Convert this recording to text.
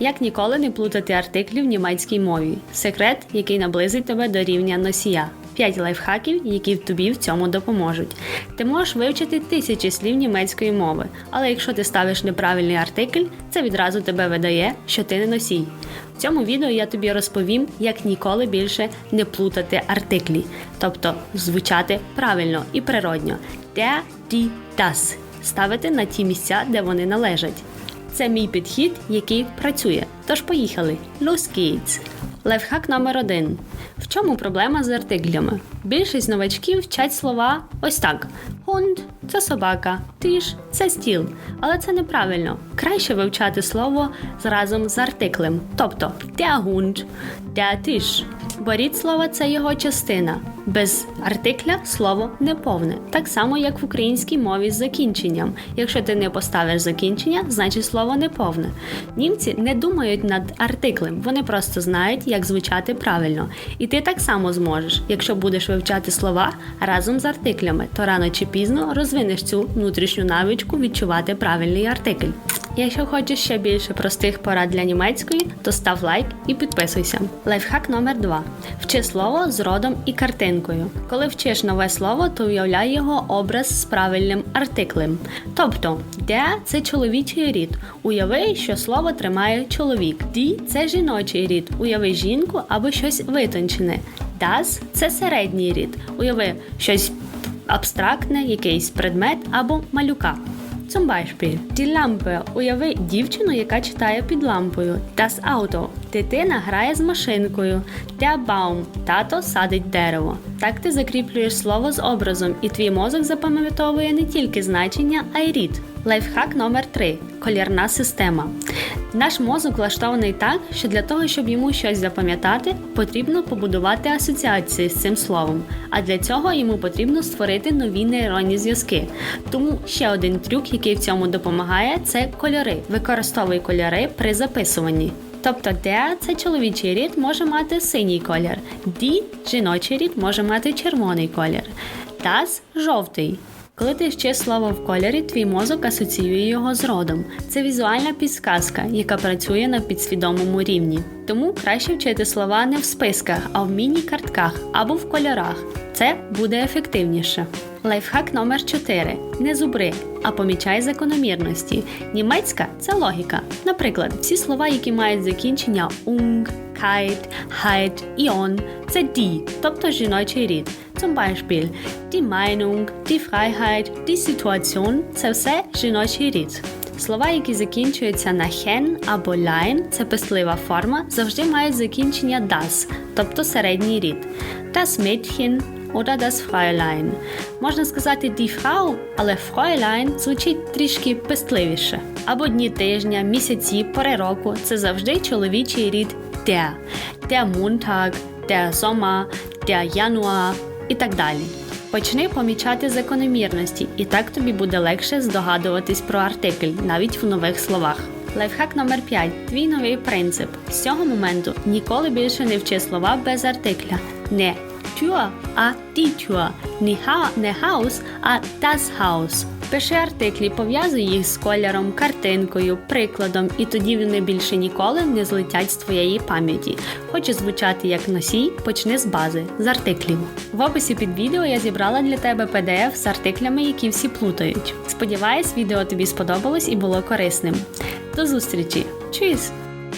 Як ніколи не плутати артиклі в німецькій мові. Секрет, який наблизить тебе до рівня носія. 5 лайфхаків, які тобі в цьому допоможуть. Ти можеш вивчити тисячі слів німецької мови, але якщо ти ставиш неправильний артикль, це відразу тебе видає, що ти не носій. В цьому відео я тобі розповім, як ніколи більше не плутати артиклі, тобто звучати правильно і природньо. Der, die, das. Ставити на ті місця, де вони належать. Це мій підхід, який працює. Тож поїхали. Los geht's! Лайфхак номер один. В чому проблема з артиклями? Більшість новачків вчать слова ось так: Hund – це собака, тиш це стіл. Але це неправильно. Краще вивчати слово разом з артиклем. Тобто der Hund, der Tisch. Бо слова це його частина. Без артикля слово неповне, так само як в українській мові з закінченням. Якщо ти не поставиш закінчення, значить слово неповне. Німці не думають над артиклем, вони просто знають, як звучати правильно. І ти так само зможеш. Якщо будеш вивчати слова разом з артиклями, то рано чи пізно розвинеш цю внутрішню навичку відчувати правильний артикль. Якщо хочеш ще більше простих порад для німецької, то став лайк і підписуйся. Лайфхак номер 2. Вчи слово з родом і картинкою. Коли вчиш нове слово, то уявляй його образ з правильним артиклем. Тобто, де це чоловічий рід. Уяви, що слово тримає чоловік. Ді це жіночий рід. Уяви жінку або щось витончене. Das – це середній рід. Уяви щось абстрактне, якийсь предмет або малюка. Zum Beispiel Die Lampe. Уяви дівчину, яка читає під лампою. Das Auto. Дитина грає з машинкою. Der Baum. Тато садить дерево. Так ти закріплюєш слово з образом, і твій мозок запам'ятовує не тільки значення, а й рід. Лайфхак номер 3 колірна система. Наш мозок влаштований так, що для того, щоб йому щось запам'ятати, потрібно побудувати асоціації з цим словом. А для цього йому потрібно створити нові нейронні зв'язки. Тому ще один трюк, який в цьому допомагає, це кольори. Використовуй кольори при записуванні. Тобто де це чоловічий рід може мати синій колір, ді жіночий рід може мати червоний колір, таз жовтий. Коли ти вчиш слово в кольорі, твій мозок асоціює його з родом. Це візуальна підсказка, яка працює на підсвідомому рівні. Тому краще вчити слова не в списках, а в міні-картках або в кольорах. Це буде ефективніше. Лайфхак номер 4. Не зубри, а помічай закономірності. Німецька це логіка. Наприклад, всі слова, які мають закінчення ung, kite, heit і on – це die, тобто жіночий рід. Zum Beispiel die Meinung, die Freiheit, die Situation – це все жіночий рід. Слова, які закінчуються на хен або line, це пислива форма, завжди мають закінчення das, тобто середній рід. Das Mädchen oder das Fräulein. Можна сказати die Frau, але Fräulein звучить трішки пестливіше. Або дні тижня, місяці, пори року це завжди чоловічий рід der. Der Montag, der Sommer, der Januar і так далі. Почни помічати закономірності, і так тобі буде легше здогадуватись про артикль, навіть в нових словах. Лайфхак номер 5. Твій новий принцип. З цього моменту ніколи більше не вчи слова без артикля. Не Tür, а die Tür. Не, ха, не house, а das Haus. Пиши артиклі, пов'язуй їх з кольором, картинкою, прикладом, і тоді вони більше ніколи не злетять з твоєї пам'яті. Хочеш звучати як носій, почни з бази, з артиклів. В описі під відео я зібрала для тебе PDF з артиклями, які всі плутають. Сподіваюсь, відео тобі сподобалось і було корисним. До зустрічі! Чуєс!